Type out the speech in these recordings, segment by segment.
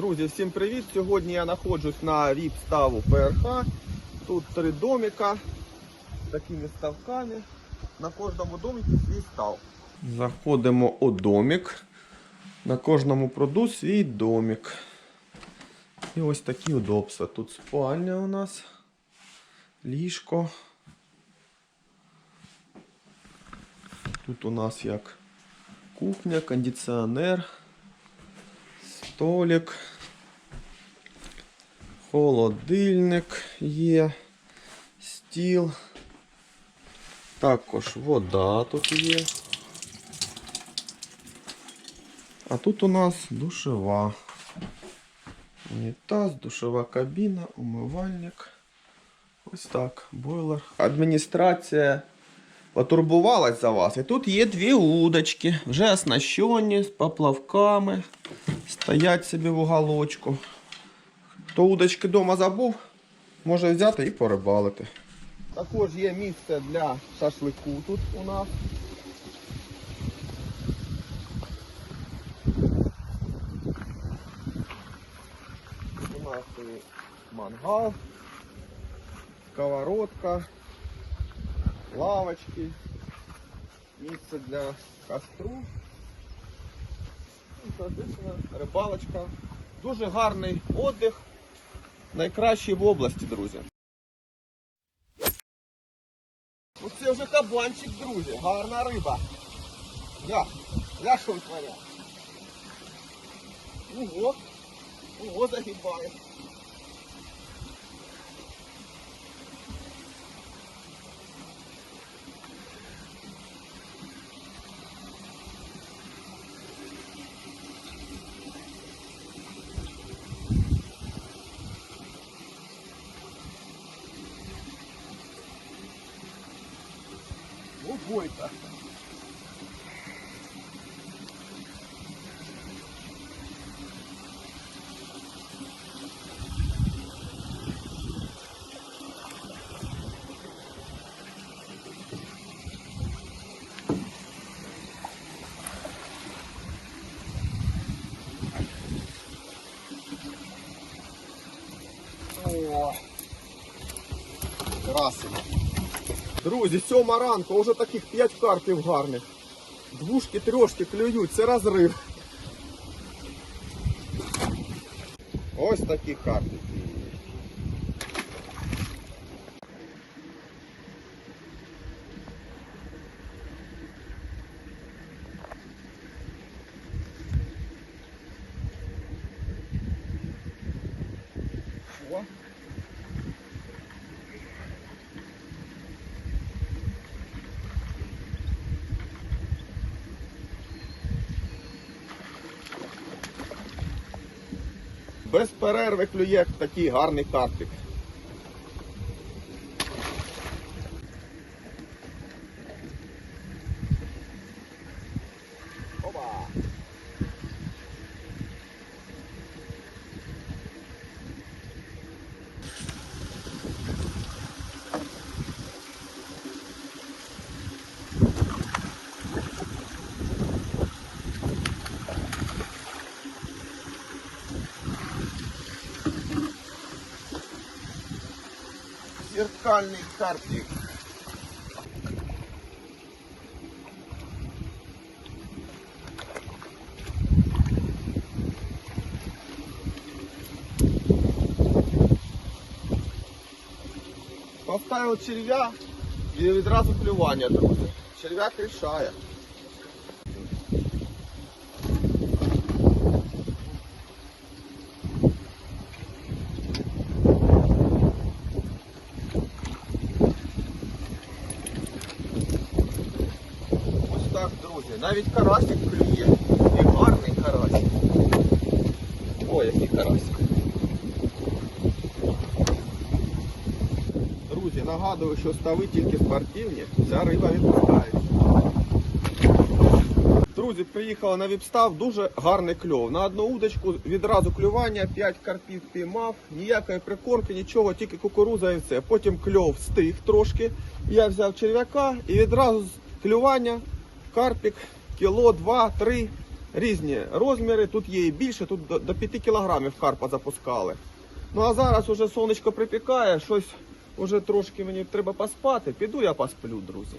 Друзі, всім привіт! Сьогодні я знаходжусь на ріп ставу ПРХ. Тут три домика з такими ставками. На кожному домику свій став. Заходимо у домик. На кожному пруду свій домик. І ось такі удобства. Тут спальня у нас, ліжко. Тут у нас як кухня, кондиціонер, столик, холодильник є, стіл. Також вода тут є. А тут у нас душева. Унітаз, душова кабіна, умивальник. Ось так, бойлер. Адміністрація потурбувалась за вас. І тут є дві удочки, вже оснащені з поплавками. Стоять собі в уголочку. Хто удочки вдома забув, може взяти і порибалити. Також є місце для шашлику тут у нас. У нас і мангал, сковородка, лавочки, місце для костру. Рибалочка. Дуже гарний отдих. Найкращий в області, друзі. Оце вже кабанчик, друзі. Гарна риба. Я, я що творя. Ого, ого, загибає. Ого-то. О, красиво. Друзі, сьома ранку, вже таких 5 карпів гарних. Двушки, трьошки клюють, це розрив. Ось такі карпи. О. Без перерви клює такий гарний карпик. Зеркальний карпик. Поставив черв'я і відразу клювання, друзі. Черв'як рішає. Так. Навіть карасик клює. І гарний карасик. О, який карасик. Друзі, нагадую, що стави тільки спортивні, вся риба відпускається. Друзі, приїхали на віпстав, дуже гарний кльов. На одну удочку відразу клювання, 5 карпів піймав, ніякої прикормки, нічого, тільки кукуруза і все. Потім кльов стих трошки. Я взяв черв'яка і відразу клювання, карпік, кіло, два, три. різні розміри. Тут є і більше, тут до, до 5 кілограмів карпа запускали. Ну а зараз уже сонечко припікає, щось уже трошки мені треба поспати. Піду я посплю, друзі.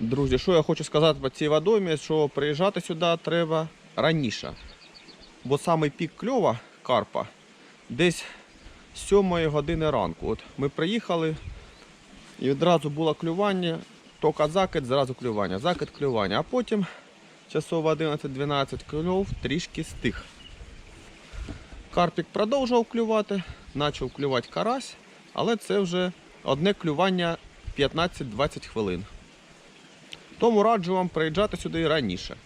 Друзі, що я хочу сказати по цій водоймі, що приїжджати сюди треба раніше. Бо саме пік кльова карпа десь з 7 години ранку. От ми приїхали і одразу було клювання, тільки закид, зразу клювання, закид клювання. А потім часов 11-12 клюв трішки стих. Карпік продовжував клювати, почав клювати карась, але це вже одне клювання 15-20 хвилин. Тому раджу вам приїжджати сюди раніше.